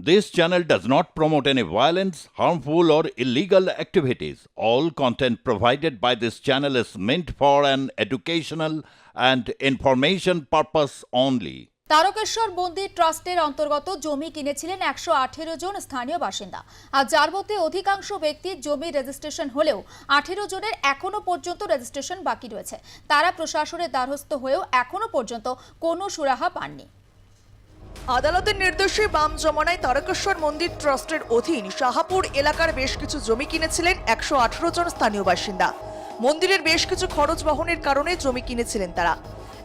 This channel does not promote any violence, harmful, or illegal activities. All content provided by this channel is meant for an educational and information purpose only. Tarakeswar মন্দির ট্রাস্টের অন্তর্গত জমি কিনেছিলেন একশো আঠেরো জন স্থানীয় বাসিন্দা আর যার মধ্যে অধিকাংশ ব্যক্তির জমি রেজিস্ট্রেশন হলেও আঠেরো জনের এখনও পর্যন্ত রেজিস্ট্রেশন বাকি রয়েছে তারা প্রশাসনের দ্বারস্থ হয়েও এখনও পর্যন্ত কোনো সুরাহা পাননি আদালতের নির্দেশে বাম জমানায় তারকেশ্বর মন্দির ট্রাস্টের অধীন শাহাপুর এলাকার বেশ কিছু জমি কিনেছিলেন একশো আঠারো জন স্থানীয় বাসিন্দা। মন্দিরের বেশ কিছু খরচ বহনের কারণে জমি কিনেছিলেন তারা।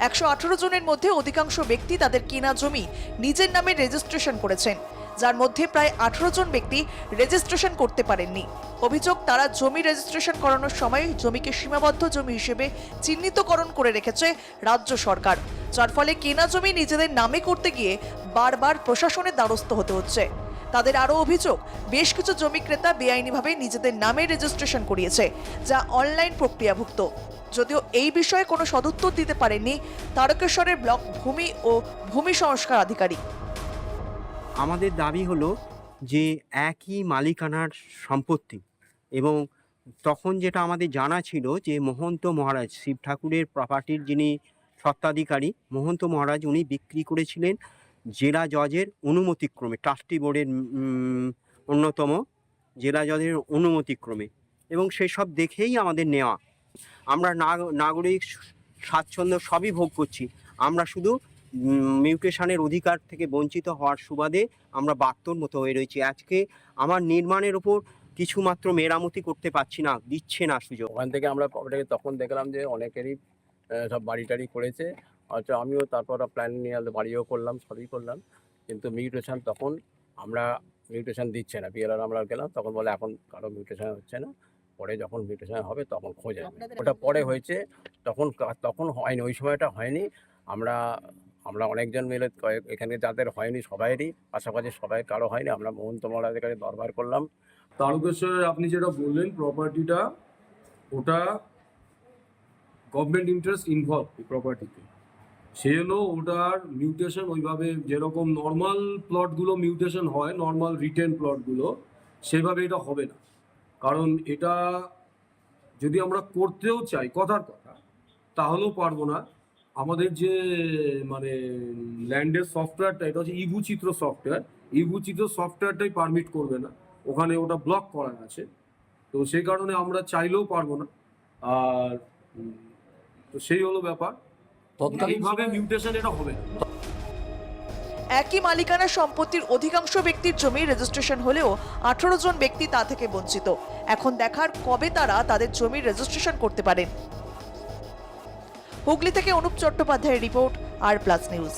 একশো আঠারো জনের মধ্যে অধিকাংশ ব্যক্তি তাদের কেনা জমি নিজের নামে রেজিস্ট্রেশন করেছেন। যার মধ্যে প্রায় আঠারো জন ব্যক্তি রেজিস্ট্রেশন করতে পারেননি। অভিযোগ, তারা জমি রেজিস্ট্রেশন করানোর সময় জমিকে সীমাবদ্ধ জমি হিসেবে চিহ্নিতকরণ করে রেখেছে রাজ্য সরকার। যার ফলে কেনা জমি নিজেদের নামে করতে গিয়ে বারবার প্রশাসনের দ্বারস্থ হতে হচ্ছে। তাদের আরও অভিযোগ, বেশ কিছু জমি ক্রেতা বেআইনিভাবে নিজেদের নামে রেজিস্ট্রেশন করিয়েছে, যা অনলাইন প্রক্রিয়াভুক্ত। যদিও এই বিষয়ে কোনো সদুত্তর দিতে পারেননি তারকেশ্বরের ব্লক ভূমি ও ভূমি সংস্কার আধিকারিক। আমাদের দাবি হলো যে একই মালিকানার সম্পত্তি এবং তখন যেটা আমাদের জানা ছিল যে মহন্ত মহারাজ শিব ঠাকুরের প্রপার্টির যিনি স্বত্বাধিকারী মহন্ত মহারাজ উনি বিক্রি করেছিলেন জেলা জজের অনুমতিক্রমে, ট্রাস্টি বোর্ডের অন্যতম জেলা জজের অনুমতিক্রমে। এবং সেসব দেখেই আমাদের নেওয়া। আমরা নাগরিক স্বাচ্ছন্দ্য সবই ভোগ করছি। আমরা শুধু মিউটেশনের অধিকার থেকে বঞ্চিত হওয়ার সুবাদে আমরা বার্তর মতো হয়ে রয়েছি। আজকে আমার নির্মাণের ওপর কিছু মাত্র মেরামতি করতে পারছি না, দিচ্ছে না সুযোগ। ওখান থেকে আমরা তখন দেখলাম যে অনেকেরই সব বাড়ি টাড়ি করেছে। আচ্ছা আমিও তারপর প্ল্যান নিয়ে আলো- বাড়িও করলাম সবই করলাম। কিন্তু মিউটেশন তখন আমরা মিউটেশন দিচ্ছে না। বিএলআর আমরা গেলাম তখন বলে এখন কারও মিউটেশন হচ্ছে না। পরে যখন মিউটেশন হবে তখন খোঁজ আসবে ওটা পরে হয়েছে তখন তখন হয়নি ওই সময়টা হয়নি। আমরা আমরা অনেকজন মিলে কয়েক- এখানে যাদের হয়নি সবাইরই পাশাপাশি সবাই কারও হয়নি। আমরা মহন্ত মহারাজের কাছে দরবার করলাম। তারকেশ্বরের আপনি যেটা বললেন প্রপার্টিটা ওটা গভর্নমেন্ট ইন্টারেস্ট ইনভলভ এই প্রপার্টিতে সে হলো ওটার মিউটেশন ওইভাবে যেরকম নর্মাল প্লটগুলো মিউটেশন হয় নর্মাল রিটেন প্লটগুলো সেভাবে এটা হবে না। কারণ এটা যদি আমরা করতেও চাই, কথার কথা, তাহলেও পারব না। আমাদের যে মানে ল্যান্ডের সফটওয়্যারটা এটা হচ্ছে ইভু চিত্র সফটওয়্যার ইভু চিত্র সফটওয়্যারটাই পারমিট করবে না। ওখানে ওটা ব্লক করা আছে। তো সেই কারণে আমরা চাইলেও পারব না। আর তো সেই হলো ব্যাপার। তৎকালীনভাবে মিউটেশন এটা হবে একই মালিকানার সম্পত্তির অধিকাংশ ব্যক্তির জমি রেজিস্ট্রেশন হলেও আঠারো জন ব্যক্তি তা থেকে বঞ্চিত। এখন দেখার কবে তারা তাদের জমি রেজিস্ট্রেশন করতে পারেন। হুগলি থেকে অনুপ চট্টোপাধ্যায়ের রিপোর্ট আর প্লাস নিউজ।